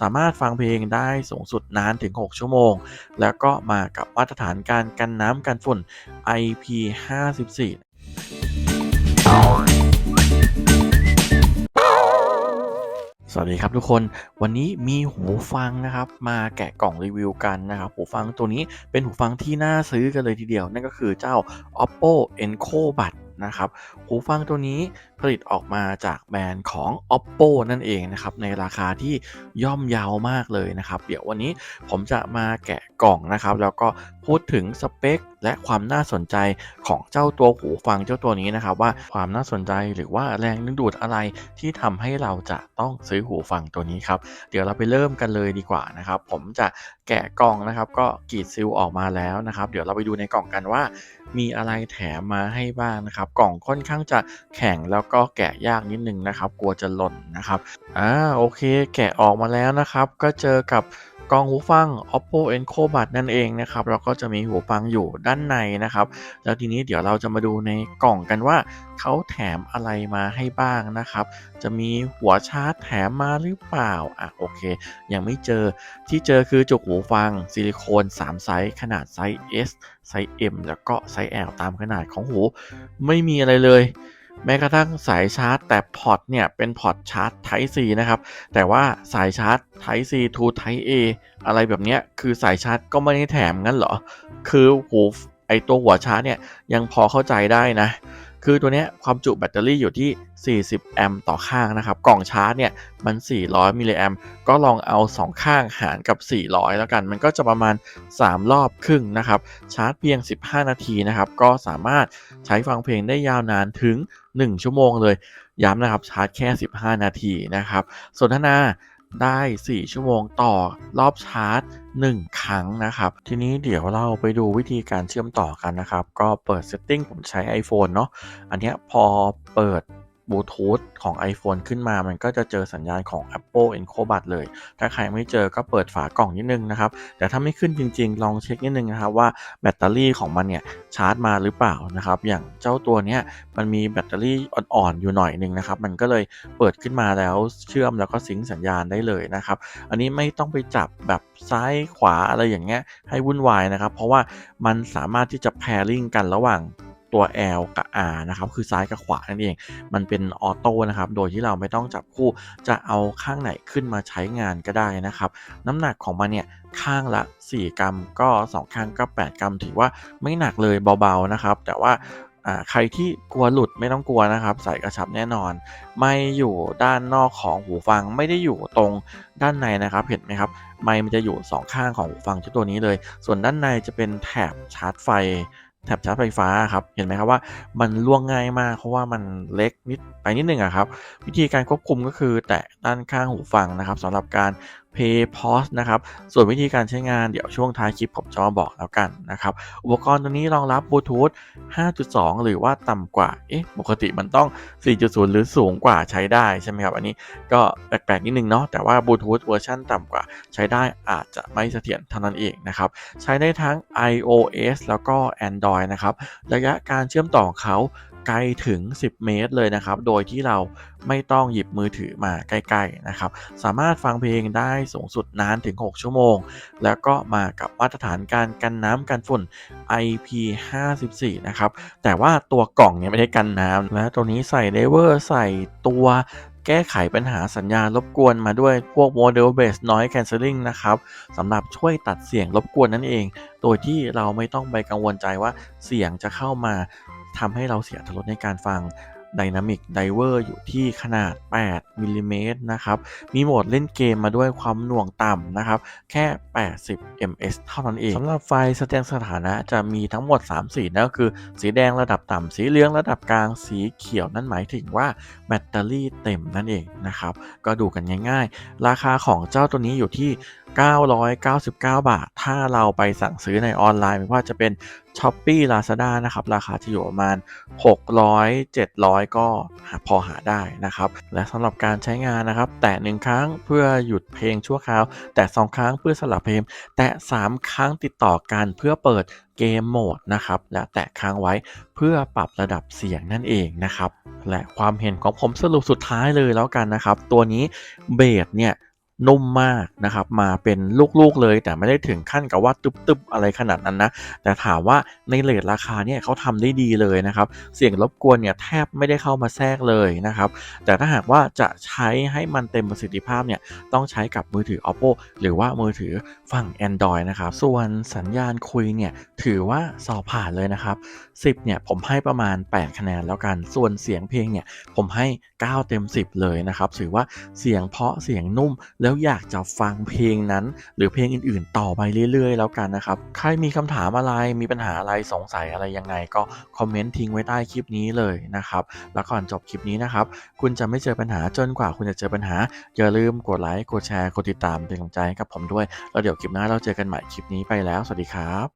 สามารถฟังเพลงได้สูงสุดนานถึง 6 ชั่วโมง แล้วก็มากับมาตรฐานการกันน้ำกันฝุ่น IP54 สวัสดีครับทุกคนวันนี้มีหูฟังนะครับ มาแกะกล่องรีวิวกันนะครับ หูฟังตัวนี้เป็นหูฟังที่น่าซื้อกันเลยทีเดียว นั่นก็คือเจ้า Oppo Enco Bud นะครับหูฟังตัวนี้ผลิตออกมาจากแบรนด์ของ Oppo นั่นเองนะครับในราคาที่ย่อมยาวมากเลยนะครับ เดี๋ยววันนี้ผมจะมาแกะกล่องนะครับ แล้วก็พูดถึงสเปคและความน่าสนใจของเจ้าตัวหูฟังเจ้าตัวนี้นะครับว่าความน่าสนใจหรือว่าแรงดึงดูดอะไรที่ทำให้เราจะต้องซื้อหูฟังตัวนี้ครับเดี๋ยวเราไปเริ่มกันเลยดีกว่านะครับผมจะแกะกล่องนะครับก็กรีดซิลออกมาแล้วนะครับ เดี๋ยวเราไปดูในกล่องกันว่า มีอะไรแถมมาให้บ้างนะครับ กล่องค่อนข้างจะแข็งแล้วก็แกะยากนิดนึงนะครับ กลัวจะหล่นนะครับอ่าโอเค แกะออกมาแล้วนะครับ ก็เจอกับ กล่องหูฟัง Oppo Enco Bud นั่นเองนะครับแล้วก็จะมีหูฟังอยู่ด้านในนะครับ แล้วทีนี้เดี๋ยวเราจะมาดูในกล่องกันว่าเขาแถมอะไรมาให้บ้างนะครับ จะมีหัวชาร์จแถมมาหรือเปล่าอะโอเค ยังไม่เจอที่เจอคือจุกหูฟังซิลิโคน3ไซส์ขนาดไซส์ S ไซส์ M แล้วก็ไซส์ L ตามขนาดของหู ไม่มีอะไรเลย แม้กระทั่งสายชาร์จ แต่พอร์ตเนี่ยเป็นพอร์ตชาร์จ Type C นะครับ แต่ว่าสายชาร์จ Type C to Type A อะไรแบบเนี้ยคือสายชาร์จก็ไม่ได้แถมงั้นเหรอ คือหูไอตัวหัวชาร์จเนี่ยยังพอเข้าใจได้นะ คือตัวนี้ความจุแบตเตอรี่อยู่ที่ 40 แอมป์ต่อข้างนะครับ กล่องชาร์จเนี่ยมัน 400 มิลลิแอมป์ก็ลองเอา 2 ข้างหารกับ 400 แล้วกัน มันก็จะประมาณ 3 รอบครึ่งนะครับ ชาร์จเพียง 15 นาทีนะครับ ก็สามารถใช้ฟังเพลงได้ยาวนานถึง 1 ชั่วโมงเลย ย้ำนะครับชาร์จแค่ 15 นาทีนะครับ สนทนา ได้ 4 ชั่วโมงต่อรอบชาร์จ 1 ครั้งนะครับ ทีนี้เดี๋ยวเราไปดูวิธีการเชื่อมต่อกันนะครับ ก็เปิด Setting ผมใช้ iPhone เนาะอันนี้พอเปิด บลูทูธของ iPhone ขึ้นมา มันก็จะเจอสัญญาณของ Apple Enco Bud เลย ถ้าใครไม่เจอก็เปิดฝากล่องนิดนึงนะครับ แต่ถ้าไม่ขึ้นจริงๆ ลองเช็คนิดนึงนะครับว่าแบตเตอรี่ของมันเนี่ยชาร์จมาหรือเปล่านะครับ อย่างเจ้าตัวเนี้ยมันมีแบตเตอรี่อ่อนๆอยู่หน่อยนึงนะครับ มันก็เลยเปิดขึ้นมาแล้วเชื่อมแล้วก็ซิงสัญญาณได้เลยนะครับ อันนี้ไม่ต้องไปจับแบบซ้ายขวาอะไรอย่างเงี้ยให้วุ่นวายนะครับ เพราะว่ามันสามารถที่จะ pairing กันระหว่าง ตัว L กับ R นะครับ คือซ้ายกับขวานั่นเอง มันเป็นออโต้นะครับ โดยที่เราไม่ต้องจับคู่ จะเอาข้างไหนขึ้นมาใช้งานก็ได้นะครับ น้ำหนักของมันเนี่ยข้างละ 4 กรัม ก็ 2 ข้างก็ 8 กรัม ถือว่าไม่หนักเลยเบาๆนะครับ แต่ว่าใครที่กลัวหลุดไม่ต้องกลัวนะครับ ใส่กระชับแน่นอน ไม่อยู่ด้านนอกของหูฟังไม่ได้อยู่ตรงด้านในนะครับ เห็นไหมครับไมค์มันจะอยู่ 2 ข้างของหูฟังเจ้าตัวนี้เลย ส่วนด้านในจะเป็นแถบชาร์จไฟ แถบชาร์จไฟฟ้าครับ เห็นไหมครับว่ามันล่วงง่ายมากเพราะว่ามันเล็กนิดไปนิดนึงอะครับ วิธีการควบคุมก็คือแตะด้านข้างหูฟังนะครับสำหรับการ Pay Pause นะครับส่วนวิธีการใช้งานเดี๋ยวช่วงท้ายคลิปผมจะมาบอกแล้วกันนะครับอุปกรณ์ตัวนี้รองรับบลูทูธ 5.2 หรือว่าต่ำกว่า เอ๊ะปกติมันต้อง 4.0 หรือสูงกว่าใช้ได้ใช่ไหมครับ อันนี้ก็แปลกๆนิดนึงเนาะแต่ว่าบลูทูธเวอร์ชันต่ำกว่าใช้ได้อาจจะไม่เสถียรเท่านั้นเองนะครับใช้ได้ทั้ง iOS แล้วก็ Android นะครับระยะการเชื่อมต่อของเขา ไกลถึง 10 เมตรเลยนะครับ โดยที่เราไม่ต้องหยิบมือถือมาใกล้ๆนะครับ สามารถฟังเพลงได้สูงสุดนานถึง 6 ชั่วโมง แล้วก็มากับมาตรฐานการกันน้ำกันฝุ่น IP54 นะครับ แต่ว่าตัวกล่องเนี่ยไม่ได้กันน้ำและตัวนี้ใส่เลเวอร์ใส่ตัวแก้ไขปัญหาสัญญาณรบกวนมาด้วยพวก Model Based Noise Cancelling นะครับสำหรับช่วยตัดเสียงรบกวนนั่นเอง โดยที่เราไม่ต้องไปกังวลใจว่าเสียงจะเข้ามา ทำให้เราเสียทรสในการฟัง Dynamic Diver อยู่ที่ขนาด 8มิลลิเมตรนะครับ มีโหมดเล่นเกมมาด้วยความหน่วงต่ำนะครับ แค่ 80 ms เท่านั้นเอง สำหรับไฟแสดงสถานะจะมีทั้งหมด 3 สีนั่นก็คือ สีแดงระดับต่ำ สีเหลืองระดับกลาง สีเขียวนั่นหมายถึงว่าแบตเตอรี่เต็มนั่นเองนะครับ ก็ดูกันง่ายๆ ราคาของเจ้าตัวนี้อยู่ที่999 บาท ถ้าเราไปสั่งซื้อในออนไลน์ ไม่ว่าจะเป็น s h อ p e e Lazada นะครับ ราคาจะอยู่ประมาณ 600 700 ก็พอหาได้นะครับ และสำหรับการใช้งานนะครับ แตะ 1 ครั้งเพื่อหยุดเพลงชั่วคราว แตะ 2 ครั้งเพื่อสลับเพลง แตะ 3 ครั้งติดต่อกันเพื่อเปิดเกมโหมดนะครับ และแตะค้างไว้เพื่อปรับระดับเสียงนั่นเองนะครับ และความเห็นของผมสรุปสุดท้ายเลยแล้วกันนะครับ ตัวนี้เบสเนี่ย นุ่มมากนะครับ มาเป็นลูกๆเลยแต่ไม่ได้ถึงขั้นกับว่าตึบๆอะไรขนาดนั้นนะ แต่ถามว่าในเรทราคาเนี่ยเขาทำได้ดีเลยนะครับ เสียงรบกวนเนี่ยแทบไม่ได้เข้ามาแทรกเลยนะครับ แต่ถ้าหากว่าจะใช้ให้มันเต็มประสิทธิภาพเนี่ยต้องใช้กับมือถือ oppo หรือว่ามือถือฝั่ง android นะครับ ส่วนสัญญาณคุยเนี่ยถือว่าสอบผ่านเลยนะครับ 10เนี่ยผมให้ประมาณ 8 คะแนนแล้วกัน ส่วนเสียงเพลงเนี่ยผมให้ 9 เต็ม 10 เลยนะครับ ถือว่าเสียงเพาะเสียงนุ่มแล้วแล้วอยากจะฟังเพลงนั้น หรือเพลงอื่นๆ ต่อไปเรื่อยๆ แล้วกันนะครับ ใครมีคำถามอะไรมีปัญหาอะไรสงสัยอะไรยังไง ก็คอมเมนต์ทิ้งไว้ใต้คลิปนี้เลยนะครับ แล้วก่อนจบคลิปนี้นะครับ คุณจะไม่เจอปัญหาจนกว่าคุณจะเจอปัญหา อย่าลืมกดไลค์กดแชร์กดติดตามเป็นกำลังใจให้กับผมด้วยแล้วเดี๋ยวคลิปหน้าเราเจอกันใหม่คลิปนี้ไปแล้ว สวัสดีครับ